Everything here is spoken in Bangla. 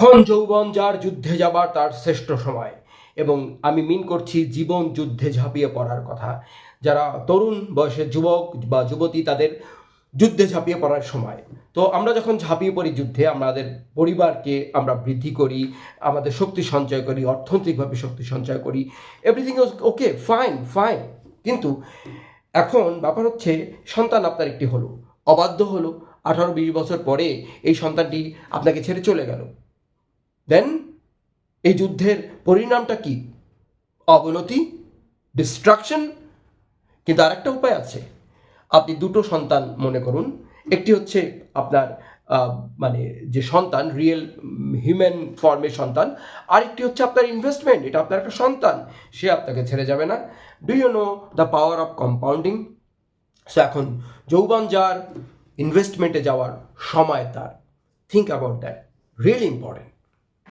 এখন যৌবন যার যুদ্ধে যাবার তার শ্রেষ্ঠ সময়। এবং আমি মিন করছি জীবন যুদ্ধে ঝাঁপিয়ে পড়ার কথা। যারা তরুণ বয়সের যুবক বা যুবতী তাদের যুদ্ধে ঝাঁপিয়ে পড়ার সময়। তো আমরা যখন ঝাঁপিয়ে পড়ি যুদ্ধে, আমাদের পরিবারকে আমরা বৃদ্ধি করি, আমাদের শক্তি সঞ্চয় করি, অর্থনৈতিকভাবে শক্তি সঞ্চয় করি এভরিথিং ওকে ফাইন ফাইন কিন্তু এখন ব্যাপার হচ্ছে, সন্তান আপনার একটি হলো, অবাধ্য হলো। আঠারো বিশ বছর পরে এই সন্তানটি আপনাকে ছেড়ে চলে গেল। দেন এই যুদ্ধের পরিণামটা কি? অবনতি ডিস্ট্রাকশন কিন্তু আরেকটা উপায় আছে। আপনি দুটো সন্তান মনে করুন। একটি হচ্ছে আপনার মানে যে সন্তান রিয়েল হিউম্যান ফর্মের সন্তান। আরেকটি হচ্ছে আপনার ইনভেস্টমেন্ট এটা আপনার একটা সন্তান। সে আপনাকে ছেড়ে যাবে না। Do you know the power of compounding so এখন যৌবন যার ইনভেস্টমেন্টে যাওয়ার সময় তার। Think about that really important